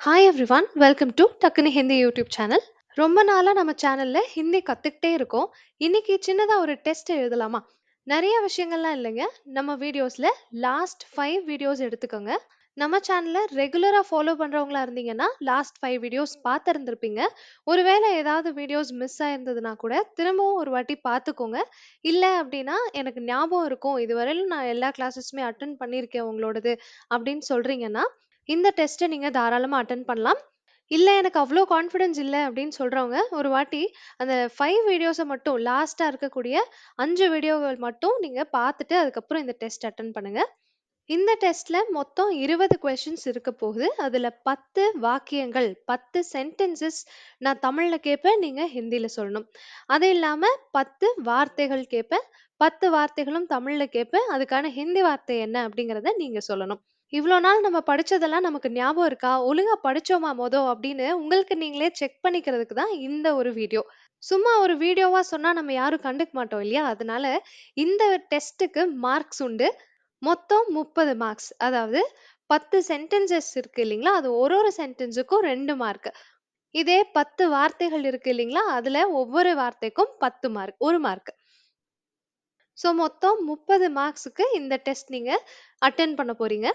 Hi everyone welcome to டக்குனு Hindi YouTube channel ரொம்ப நாளாக நம்ம சேனலில் ஹிந்தி கற்றுக்கிட்டே இருக்கோம். இன்னைக்கு சின்னதாக ஒரு டெஸ்ட் எழுதலாமா? நிறைய விஷயங்கள்லாம் இல்லைங்க. நம்ம வீடியோஸில் லாஸ்ட் ஃபைவ் வீடியோஸ் எடுத்துக்கோங்க. நம்ம சேனலை ரெகுலராக ஃபாலோ பண்ணுறவங்களா இருந்தீங்கன்னா லாஸ்ட் ஃபைவ் வீடியோஸ் பார்த்துருந்துருப்பீங்க. ஒருவேளை ஏதாவது வீடியோஸ் மிஸ் ஆயிருந்ததுன்னா கூட திரும்பவும் ஒரு வாட்டி பார்த்துக்கோங்க. இல்லை அப்படின்னா எனக்கு ஞாபகம் இருக்கும். இதுவரையிலும் நான் எல்லா கிளாஸஸுமே அட்டன் பண்ணியிருக்கேன் உங்களோடது அப்படின்னு சொல்கிறீங்கன்னா இந்த டெஸ்ட்டை நீங்கள் தாராளமாக அட்டன் பண்ணலாம். இல்லை எனக்கு அவ்வளோ கான்ஃபிடன்ஸ் இல்லை அப்படின்னு சொல்கிறவங்க ஒரு வாட்டி அந்த ஃபைவ் வீடியோஸை மட்டும் லாஸ்ட்டாக இருக்கக்கூடிய அஞ்சு வீடியோகள் மட்டும் நீங்கள் பார்த்துட்டு, அதுக்கப்புறம் இந்த டெஸ்ட் அட்டன் பண்ணுங்கள் இந்த டெஸ்ட்டில் மொத்தம் இருபது கொஷின்ஸ் இருக்க போகுது. அதில் பத்து வாக்கியங்கள், 10 சென்டென்சஸ் நான் தமிழில் கேட்பேன். நீங்கள் ஹிந்தியில் சொல்லணும். அது இல்லாமல் பத்து வார்த்தைகள் கேட்பேன். 10 வார்த்தைகளும் தமிழில் கேட்பேன். அதுக்கான ஹிந்தி வார்த்தை என்ன அப்படிங்கிறத நீங்கள் சொல்லணும். இவ்ளோ நாள் நம்ம படிச்சதெல்லாம் நமக்கு ஞாபகம் இருக்கா? ஒழுங்கா படிச்சோமா மொத? அப்படின்னு உங்களுக்கு நீங்களே செக் பண்ணிக்கிறதுக்கு தான் இந்த ஒரு வீடியோ. சும்மா ஒரு வீடியோவா சொன்னா நம்ம யாரும் கண்டுக்க மாட்டோம் இல்லையா? அதனால இந்த டெஸ்ட்டுக்கு மார்க்ஸ் உண்டு. மொத்தம் 30 மார்க்ஸ். அதாவது 10 சென்டென்சஸ் இருக்கு இல்லைங்களா? அது ஒரு ஒரு சென்டென்ஸுக்கும் 2 மார்க். இதே 10 வார்த்தைகள் இருக்கு இல்லைங்களா? அதுல ஒவ்வொரு வார்த்தைக்கும் 10 மார்க். 1 மார்க். ஸோ மொத்தம் 30 மார்க்ஸுக்கு இந்த டெஸ்ட் நீங்க அட்டெண்ட் பண்ண போறீங்க.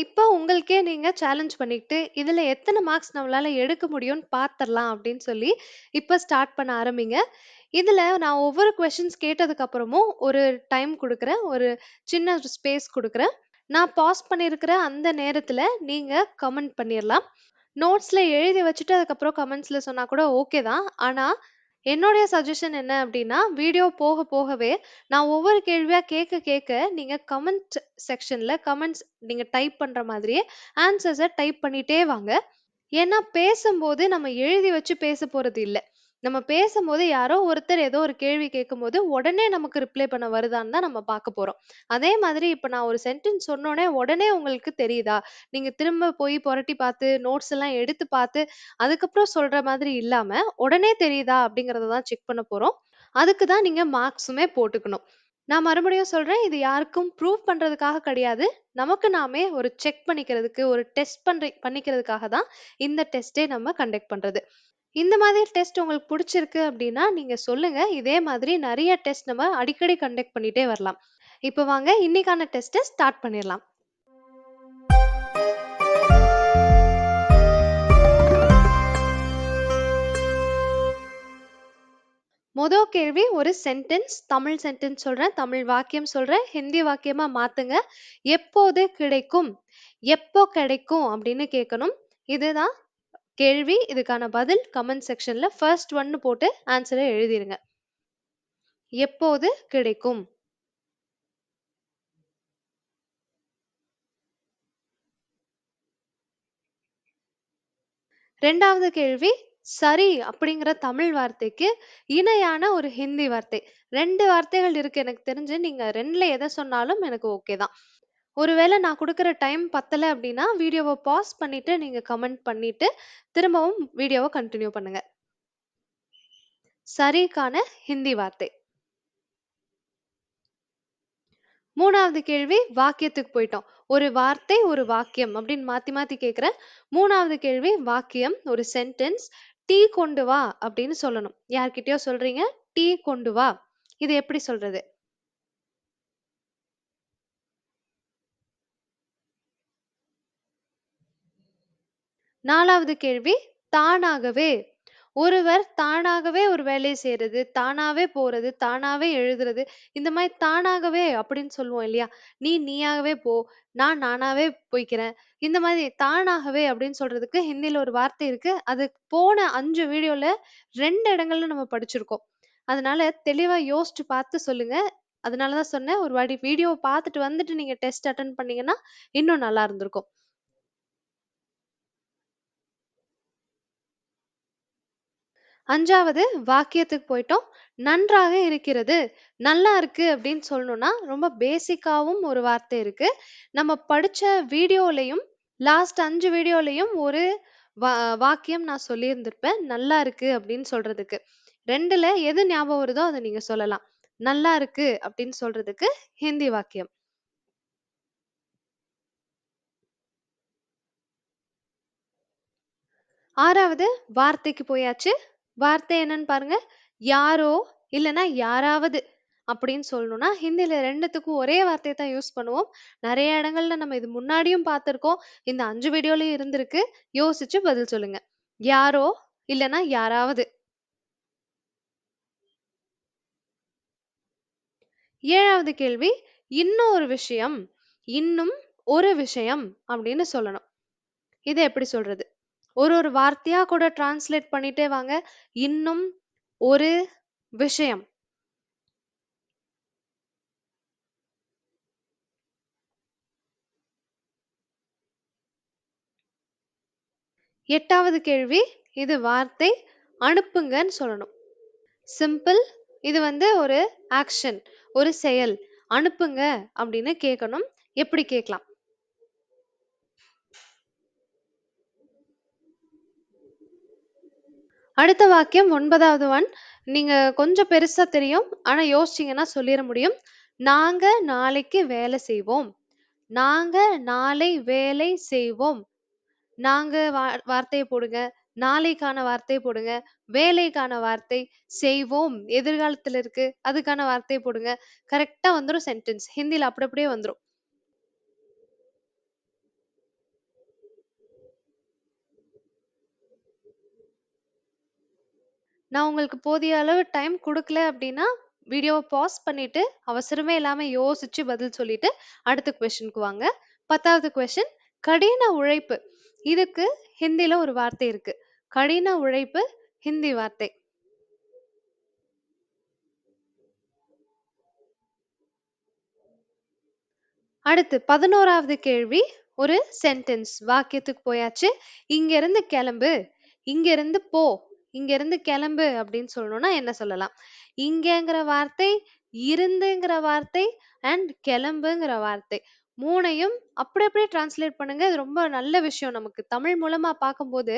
இப்போ உங்களுக்கே நீங்க சேலஞ்ச் பண்ணிக்கிட்டு, இதுல எத்தன மார்க்ஸ் நம்மளால எடுக்க முடியும்னு பார்த்துரலாம் அப்படின்னு சொல்லி, இப்ப ஸ்டார்ட் பண்ண ஆரம்பிங்க. இதுல நான் ஒவ்வொரு கொஸ்டின்ஸ் கேட்டதுக்கு அப்புறமும் ஒரு டைம் குடுக்குறேன். ஒரு சின்ன ஸ்பேஸ் குடுக்குறேன். நான் பாஸ் பண்ணியிருக்கிற அந்த நேரத்துல நீங்க கமெண்ட் பண்ணிறலாம். நோட்ஸ்ல எழுதி வச்சுட்டு அதுக்கப்புறம் கமெண்ட்ஸ்ல சொன்னா கூட ஓகே தான். ஆனா, என்னுடைய சஜஷன் என்ன அப்படின்னா, வீடியோ போக போகவே நான் ஒவ்வொரு கேள்வியா கேட்க கேட்க நீங்க கமெண்ட் செக்ஷன்ல கமெண்ட்ஸ் நீங்க டைப் பண்ற மாதிரியே ஆன்சர்ஸ டைப் பண்ணிட்டே வாங்க. ஏன்னா பேசும்போது நம்ம எழுதி வச்சு பேச போகிறது இல்ல. நம்ம பேசும்போது யாரோ ஒருத்தர் ஏதோ ஒரு கேள்வி கேட்கும்போது, உடனே நமக்கு ரிப்ளை பண்ண வருதான்னு தான் நம்ம பார்க்க போறோம். அதே மாதிரி இப்ப நான் ஒரு சென்டென்ஸ் சொன்னோனே உடனே உங்களுக்கு தெரியுதா? நீங்க திரும்ப போய் புரட்டி பார்த்து, நோட்ஸ் எல்லாம் எடுத்து பார்த்து, அதுக்கப்புறம் சொல்ற மாதிரி இல்லாம, உடனே தெரியுதா அப்படிங்கிறத தான் செக் பண்ண போறோம். அதுக்கு தான் நீங்க மார்க்ஸுமே போட்டுக்கணும். நான் மறுபடியும் சொல்றேன். இது யாருக்கும் ப்ரூவ் பண்றதுக்காக கிடையாது. நமக்கு நாமே ஒரு செக் பண்ணிக்கிறதுக்கு, ஒரு டெஸ்ட் பண்ற பண்ணிக்கிறதுக்காக தான் இந்த டெஸ்ட்டே நம்ம கண்டக்ட் பண்றது. இந்த மாதிரி டெஸ்ட் உங்களுக்கு புடிச்சிருக்கு அப்படின்னா, நீங்க சொல்லுங்க. இதே மாதிரி நெறைய டெஸ்ட் நம்ம அடிக்கடி கண்டக்ட் பண்ணிட்டே வரலாம். இப்ப வாங்க இன்னைக்கான டெஸ்ட்ட ஸ்டார்ட் பண்ணிடலாம் மொத கேள்வி ஒரு சென்டென்ஸ். தமிழ் சென்டென்ஸ் சொல்றேன். தமிழ் வாக்கியம் சொல்றேன். ஹிந்தி வாக்கியமா மாத்துங்க. எப்போது கிடைக்கும்? எப்போ கிடைக்கும்? அப்படின்னு கேட்கணும். இதுதான் கேள்வி. இதுக்கான பதில் கமெண்ட் செக்ஷன்ல ஃபர்ஸ்ட் ஒன்னு போட்டு ஆன்சரை எழுதிருங்க. எப்போது கிடைக்கும்? ரெண்டாவது கேள்வி, சரி அப்படிங்கிற தமிழ் வார்த்தைக்கு இணையான ஒரு ஹிந்தி வார்த்தை. ரெண்டு வார்த்தைகள் இருக்கு எனக்கு தெரிஞ்சு. நீங்க ரெண்டுல எதை சொன்னாலும் எனக்கு ஓகே தான். ஒருவேளை நான் குடுக்குற டைம் பத்தல அப்படின்னா, வீடியோவ பாஸ் பண்ணிட்டு நீங்க கமெண்ட் பண்ணிட்டு, திரும்பவும் வீடியோவ கன்டின்யூ பண்ணுங்க. சரிக்கான ஹிந்தி வார்த்தை. 3வது கேள்வி வாக்கியத்துக்கு போயிட்டோம். ஒரு வார்த்தை, ஒரு வாக்கியம் அப்படின்னு மாத்தி மாத்தி கேட்கிறேன். 3வது கேள்வி வாக்கியம், ஒரு சென்டென்ஸ். "டீ கொண்டு வா" அப்படின்னு சொல்லணும். யார்கிட்டயோ சொல்றீங்க, "டீ கொண்டு வா." இது எப்படி சொல்றது? நாலாவது கேள்வி, தானாகவே. ஒருவர் தானாகவே ஒரு வேலைய செய்றது, தானாவே போறது, தானாவே எழுதுறது, இந்த மாரி தானாகவே அப்படின்னு சொல்லுவோம் இல்லையா? "நீ நீயாகவே போ, நான் நானாவே போய்க்கிறேன்." இந்த மாதிரி தானாகவே அப்படின்னு சொல்றதுக்கு ஹிந்தியில் ஒரு வார்த்தை இருக்கு. அது போன 5 வீடியோல 2 இடங்கள்ல நம்ம படிச்சிருக்கோம். அதனால தெளிவா யோசிச்சு பார்த்து சொல்லுங்க. அதனால தான் சொன்னேன், ஒரு வாட்டி வீடியோவ பார்த்துட்டு வந்துட்டு நீங்க டெஸ்ட் அட்டெண்ட் பண்ணீங்கன்னா, இன்னும் நல்லா இருந்திருக்கும். அஞ்சாவது வாக்கியத்துக்கு போயிட்டோம். நன்றாக இருக்கிறது. நல்லா இருக்கு அப்படின்னு சொல்லணும்னா, ரொம்ப பேசிக்காவும் ஒரு வார்த்தை இருக்கு. நம்ம படிச்ச வீடியோலையும் லாஸ்ட் அஞ்சு வீடியோலையும் ஒரு வா வாக்கியம் நான் சொல்லியிருந்திருப்பேன். நல்லா இருக்கு அப்படின்னு சொல்றதுக்கு. ரெண்டுல எது ஞாபகம் வருதோ அதை நீங்க சொல்லலாம். நல்லா இருக்கு அப்படின்னு சொல்றதுக்கு ஹிந்தி வாக்கியம். " ஆறாவது வார்த்தைக்கு போயாச்சு. வார்த்தை என்னன்னு பாருங்க. யாரோ இல்லைன்னா யாராவது அப்படின்னு சொல்லணும்னா, ஹிந்தியில ரெண்டுத்துக்கும் ஒரே வார்த்தையை தான் யூஸ் பண்ணுவோம். நிறைய இடங்கள்ல நம்ம இது முன்னாடியும் பார்த்திருக்கோம். இந்த அஞ்சு வீடியோலயும் இருந்திருக்கு. யோசிச்சு பதில் சொல்லுங்க. யாரோ இல்லைன்னா யாராவது. ஏழாவது கேள்வி. இன்னும் ஒரு விஷயம், இன்னும் ஒரு விஷயம் அப்படின்னு சொல்லணும். இதை எப்படி சொல்றது? ஒரு ஒரு வார்த்தையா கூட டிரான்ஸ்லேட் பண்ணிட்டே வாங்க. இன்னும் ஒரு விஷயம். எட்டாவது கேள்வி. இது வார்த்தை. அனுப்புங்கன்னு சொல்லணும். சிம்பிள். இது வந்து ஒரு ஆக்ஷன். ஒரு செயல். அனுப்புங்க அப்படின்னு கேட்கணும். எப்படி கேட்கலாம்? அடுத்த வாக்கியம் ஒன்பதாவது ஒன். நீங்க கொஞ்சம் பெருசா தெரியும். ஆனா யோசிச்சீங்கன்னா சொல்லிட முடியும். நாங்க நாளைக்கு வேலை செய்வோம். நாங்க நாளை வேலை செய்வோம். நாங்க வா வார்த்தையை போடுங்க. நாளைக்கான வார்த்தையை போடுங்க. வேலைக்கான வார்த்தை, செய்வோம் எதிர்காலத்துல இருக்கு. அதுக்கான வார்த்தையை போடுங்க. கரெக்டா வந்துடும் சென்டென்ஸ். ஹிந்தில அப்படி அப்படியே வந்துடும் நான் உங்களுக்கு போதிய அளவு டைம் குடுக்கல அப்படின்னா, வீடியோவ பாஸ் பண்ணிட்டு, அவசரமே இல்லாம யோசிச்சு பதில் சொல்லிட்டு, அடுத்த கொஸ்டினுக்கு வாங்க. 10வது கொஸ்டின். கடின உழைப்பு. இதுக்கு ஹிந்தில ஒரு வார்த்தை இருக்கு. கடின உழைப்பு ஹிந்தி வார்த்தை. அடுத்து 11வது கேள்வி. ஒரு சென்டென்ஸ். வாக்கியத்துக்கு போயாச்சு. இங்கிருந்து கிளம்பு. இங்கிருந்து போ. இங்கிருந்து கிளம்பு அப்படின்னு சொல்லணும்னா என்ன சொல்லலாம்? இங்கேங்கிற வார்த்தை, இருந்துங்கிற வார்த்தை அண்ட் கிளம்புங்கிற வார்த்தை. 3யும் அப்படி அப்படியே டிரான்ஸ்லேட் பண்ணுங்க. இது ரொம்ப நல்ல விஷயம் நமக்கு. தமிழ் மூலமா பார்க்கும்போது,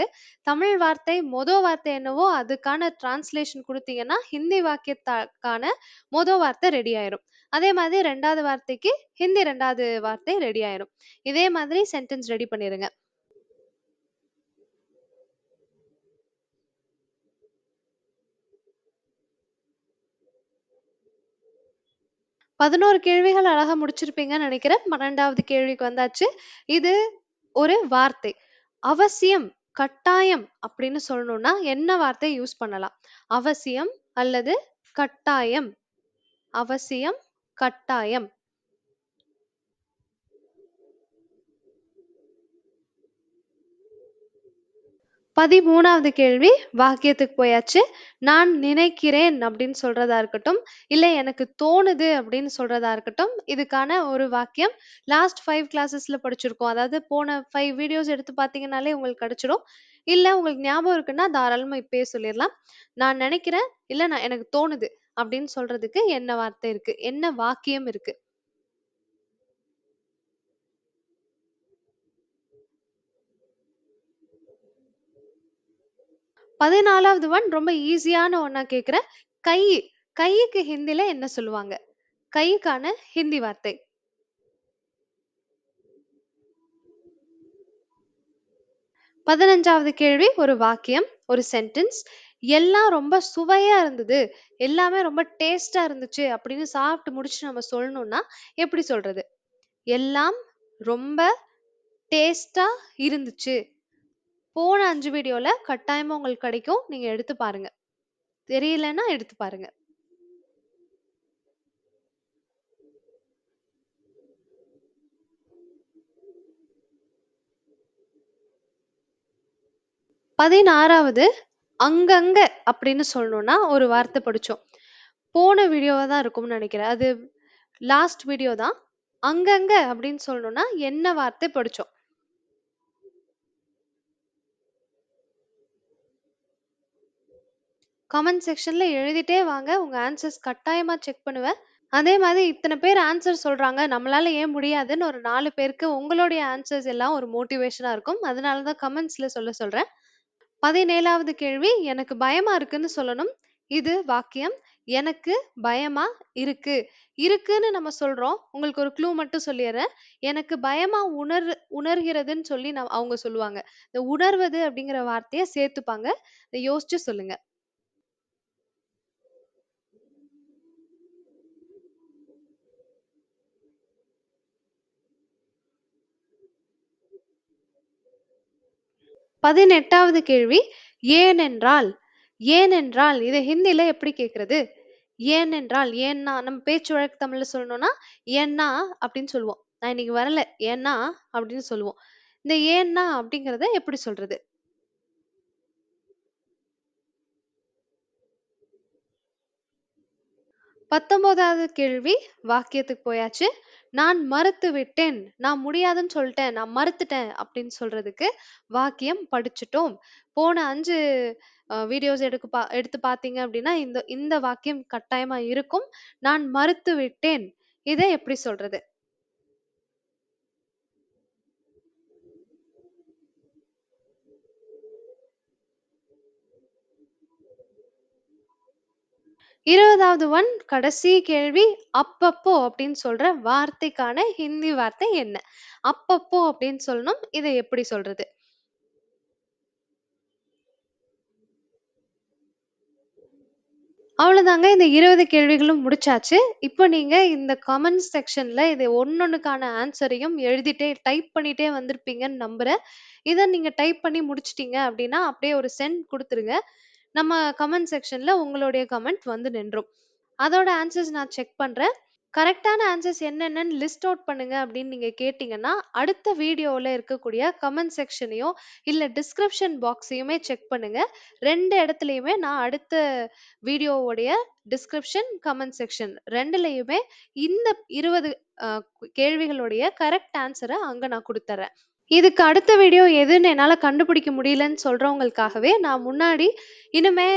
தமிழ் வார்த்தை மொத வார்த்தை என்னவோ அதுக்கான டிரான்ஸ்லேஷன் குடுத்தீங்கன்னா, ஹிந்தி வாக்கியத்துக்கான மொத வார்த்தை ரெடி ஆயிரும். அதே மாதிரி 2வது வார்த்தைக்கு ஹிந்தி 2வது வார்த்தை ரெடி ஆயிரும். இதே மாதிரி சென்டென்ஸ் ரெடி பண்ணிருங்க. 11 கேள்விகள் அழகா முடிச்சிருப்பீங்கன்னு நினைக்கிறேன் 12வது கேள்விக்கு வந்தாச்சு. இது ஒரு வார்த்தை. அவசியம், கட்டாயம் அப்படின்னு சொல்லணும்னா என்ன வார்த்தை யூஸ் பண்ணலாம்? அவசியம் அல்லது கட்டாயம். அவசியம், கட்டாயம். 13வது கேள்வி. வாக்கியத்துக்கு போயாச்சு. நான் நினைக்கிறேன் அப்படின்னு சொல்றதா இருக்கட்டும், இல்லை எனக்கு தோணுது அப்படின்னு சொல்றதா இருக்கட்டும், இதுக்கான ஒரு வாக்கியம் லாஸ்ட் ஃபைவ் கிளாஸஸ்ல படிச்சிருக்கோம். அதாவது போன ஃபைவ் வீடியோஸ் எடுத்து பார்த்தீங்கன்னாலே உங்களுக்கு கிடைச்சிடும். இல்லை உங்களுக்கு ஞாபகம் இருக்குன்னா தாராளமா இப்பயே சொல்லிடலாம் நான் நினைக்கிறேன் இல்லை நான் எனக்கு தோணுது அப்படின்னு சொல்றதுக்கு என்ன வார்த்தை இருக்கு? என்ன வாக்கியம் இருக்கு? பதினாலாவது ஒன் ரொம்ப ஈஸியான ஒன்னா கேக்குறேன் கை. கைக்கு ஹிந்தில என்ன சொல்லுவாங்க? கைக்கான ஹிந்தி வார்த்தை. பதினஞ்சாவது கேள்வி ஒரு வாக்கியம், ஒரு சென்டென்ஸ். எல்லாம் ரொம்ப சுவையா இருந்தது. எல்லாமே ரொம்ப டேஸ்டா இருந்துச்சு அப்படின்னு சாப்பிட்டு முடிச்சு நம்ம சொல்லணும்னா எப்படி சொல்றது? எல்லாம் ரொம்ப டேஸ்ட்டா இருந்துச்சு. போன அஞ்சு வீடியோல கட்டாயமா உங்களுக்கு கிடைக்கும். நீங்க எடுத்து பாருங்க. தெரியலன்னா எடுத்து பாருங்க. பதினாறாவது அங்கங்க அப்படின்னு சொல்லணும்னா ஒரு வார்த்தை படிச்சோம். போன வீடியோவா தான் இருக்கும்னு நினைக்கிறேன் அது லாஸ்ட் வீடியோ தான். அங்கங்க அப்படின்னு சொல்லணும்னா என்ன வார்த்தை படிச்சோம்? கமெண்ட் செக்ஷன்ல எழுதிட்டே வாங்க. உங்க ஆன்சர்ஸ் கட்டாயமா செக் பண்ணுவேன். அதே மாதிரி இத்தனை பேர் ஆன்சர் சொல்றாங்க. நம்மளால ஏன் முடியாதுன்னு ஒரு நாலு பேருக்கு உங்களுடைய ஆன்சர்ஸ் எல்லாம் ஒரு மோட்டிவேஷனா இருக்கும். அதனால தான் கமெண்ட்ஸ்ல சொல்ல சொல்றேன். 17வது கேள்வி எனக்கு பயமா இருக்குன்னு சொல்லணும். இது வாக்கியம். எனக்கு பயமா இருக்கு. இருக்குன்னு நம்ம சொல்றோம். உங்களுக்கு ஒரு க்ளூ மட்டும் சொல்லிடுறேன் எனக்கு பயமா உணர் உணர்கிறதுன்னு சொல்லி நம் அவங்க சொல்லுவாங்க. இந்த உணர்வது அப்படிங்கிற வார்த்தையை சேர்த்துப்பாங்க. யோசிச்சு சொல்லுங்க. பதினெட்டாவது கேள்வி ஏனென்றால் ஏனென்றால் இதை ஹிந்தில எப்படி கேட்கறது ஏனென்றால் ஏன்னா நம்ம பேச்சு வழக்கு தமிழ்ல சொல்லணும்னா, ஏன்னா அப்படின்னு சொல்லுவோம். நான் இன்னைக்கு வரல. ஏன்னா அப்படின்னு சொல்லுவோம். இந்த ஏன்னா அப்படிங்கிறத எப்படி சொல்றது? 19வது கேள்வி வாக்கியத்துக்கு போயாச்சு. நான் மறுத்து விட்டேன். நான் முடியாதுன்னு சொல்ட்டேன். நான் மறுத்துட்டேன் அப்படின்னு சொல்றதுக்கு வாக்கியம் படிச்சுட்டோம். போன 5 அ வீடியோஸ் எடுக்கு பா எடுத்து பார்த்தீங்க அப்படின்னா, இந்த இந்த வாக்கியம் கட்டாயமா இருக்கும். நான் மறுத்து விட்டேன். இத எப்படி சொல்றது? இருபதாவது ஒன் கடைசி கேள்வி அப்பப்போ அப்படின்னு சொல்ற வார்த்தைக்கான ஹிந்தி வார்த்தை என்ன? அப்பப்போ அப்படின்னு சொல்லணும். இத எப்படி சொல்றது? அவ்வளோதாங்க. இந்த 20 கேள்விகளும் முடிச்சாச்சு. இப்போ நீங்க இந்த கமெண்ட் செக்ஷன்ல இது ஒண்ணொண்ணுக்கான ஆன்ஸரையும் எழுதிட்டே டைப் பண்ணிட்டே வந்திருப்பீங்கன்னு நம்புறேன். இத நீங்க டைப் பண்ணி முடிச்சுட்டீங்க அப்படின்னா, அப்படியே ஒரு சென்ட் குடுத்துருங்க. நம்ம கமெண்ட் செக்ஷன்ல உங்களுடைய கமெண்ட் வந்து நின்றும். அதோட ஆன்சர்ஸ் நான் செக் பண்றேன். கரெக்டான ஆன்சர்ஸ் என்னென்னன்னு லிஸ்ட் அவுட் பண்ணுங்க அப்படின்னு நீங்க கேட்டீங்கன்னா, அடுத்த வீடியோல இருக்கக்கூடிய கமெண்ட் செக்ஷனையும், இல்ல டிஸ்கிரிப்ஷன் பாக்ஸையுமே செக் பண்ணுங்க. 2 இடத்துலயுமே நான் அடுத்த வீடியோவுடைய டிஸ்கிரிப்ஷன், கமெண்ட் செக்ஷன் 2லயுமே இந்த 20 அ கேள்விகளுடைய கரெக்ட் ஆன்ஸர அங்க நான் குடுத்துர்றேன். இதுக்கு அடுத்த வீடியோ எதுன்னு என்னால கண்டுபிடிக்க முடியலன்னு சொல்றவங்களுக்காகவே, நான் முன்னாடி இனிமே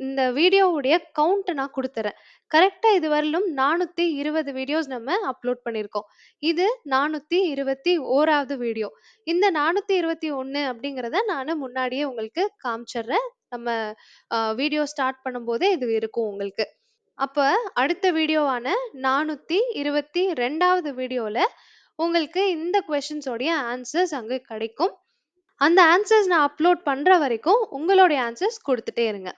இந்த வீடியோவுடைய கவுண்ட் நான் கொடுத்துறேன் கரெக்ட்டா இதுவரையிலும் 420 வீடியோஸ் நம்ம அப்லோட் பண்ணியிருக்கோம். இது 421வது வீடியோ. இந்த 421 அப்படிங்கிறத நான் முன்னாடியே உங்களுக்கு காமிச்சிடுறேன் நம்ம வீடியோ ஸ்டார்ட் பண்ணும்போதே இது இருக்கும் உங்களுக்கு. அப்ப அடுத்த வீடியோவான 422வது வீடியோல உங்களுக்கு இந்த கொஷின்ஸோடைய ஆன்சர்ஸ் அங்கே கிடைக்கும். அந்த ஆன்சர்ஸ் நான் அப்லோட் பண்ற வரைக்கும் உங்களுடைய ஆன்சர்ஸ் குடுத்துட்டே இருங்க.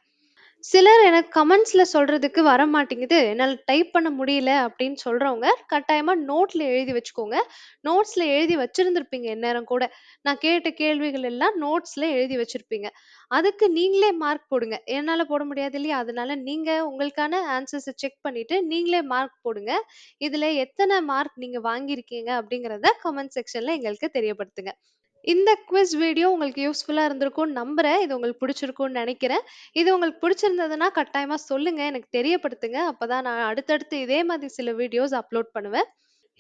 சிலர் எனக்கு கமெண்ட்ஸ்ல சொல்றதுக்கு வரமாட்டேங்குது. என்னால டைப் பண்ண முடியல அப்படின்னு சொல்றவங்க, கட்டாயமா நோட்ல எழுதி வச்சுக்கோங்க. நோட்ஸ்ல எழுதி வச்சிருந்திருப்பீங்க இந்நேரம் கூட. நான் கேட்ட கேள்விகள் எல்லாம் நோட்ஸ்ல எழுதி வச்சிருப்பீங்க. அதுக்கு நீங்களே மார்க் போடுங்க. என்னால போட முடியாது இல்லையா? அதனால நீங்க உங்களுக்கான ஆன்சர்ஸை செக் பண்ணிட்டு நீங்களே மார்க் போடுங்க. இதுல எத்தன மார்க் நீங்க வாங்கியிருக்கீங்க அப்படிங்கிறத கமெண்ட் செக்ஷன்ல எங்களுக்கு தெரியப்படுத்துங்க. இந்த குவிஸ் வீடியோ உங்களுக்கு யூஸ்ஃபுல்லா இருந்திருக்கும்னு நம்புறேன். இது உங்களுக்கு பிடிச்சிருக்கும்னு நினைக்கிறேன் இது உங்களுக்கு பிடிச்சிருந்ததுன்னா கட்டாயமா சொல்லுங்க. எனக்கு தெரியப்படுத்துங்க. அப்பதான் நான் அடுத்தடுத்து இதே மாதிரி சில வீடியோஸ் அப்லோட் பண்ணுவேன்.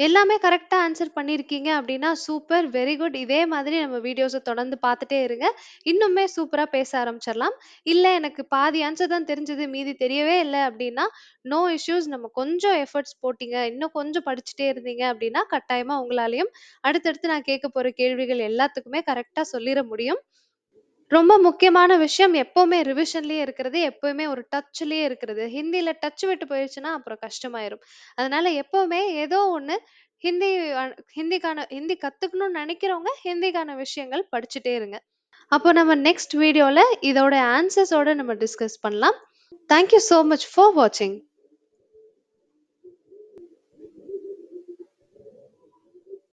எல்லாமே கரெக்ட்டா ஆன்சர் பண்ணியிருக்கீங்க அப்படின்னா, சூப்பர்! Very good. இதே மாதிரி நம்ம வீடியோஸ தொடர்ந்து பார்த்துட்டே இருங்க. இன்னுமே சூப்பரா பேச ஆரம்பிச்சிரலாம். இல்ல எனக்கு பாதி ஆன்சர் தான் தெரிஞ்சது, மீதி தெரியவே இல்ல அப்படின்னா, நோ இஷ்யூஸ். நம்ம கொஞ்சம் எஃபர்ட்ஸ் போட்டீங்க, இன்னும் கொஞ்சம் படிச்சுட்டே இருந்தீங்க அப்படின்னா, கட்டாயமா உங்களாலயும் அடுத்தடுத்து நான் கேட்க போற கேள்விகள் எல்லாத்துக்குமே கரெக்ட்டா சொல்லிற முடியும். ரொம்ப முக்கியமான விஷயம் எப்பவுமே ரிவிஷன்லயே இருக்கிறது, எப்பவுமே ஒரு டச்லயே இருக்கிறது. ஹிந்தியில டச் விட்டு போயிருச்சுன்னா, அப்புறம் கஷ்டமாயிரும். அதனால எப்பவுமே ஏதோ ஒண்ணு ஹிந்தி அ ஹிந்திக்கான ஹிந்தி கத்துக்கணும்னு நெனைக்கிறவங்க, ஹிந்திக்கான விஷயங்கள் படிச்சுட்டே இருங்க. அப்போ நம்ம நெக்ஸ்ட் வீடியோல இதோட ஆன்சர்ஸோட நம்ம டிஸ்கஸ் பண்ணலாம். Thank you so much for வாட்சிங்.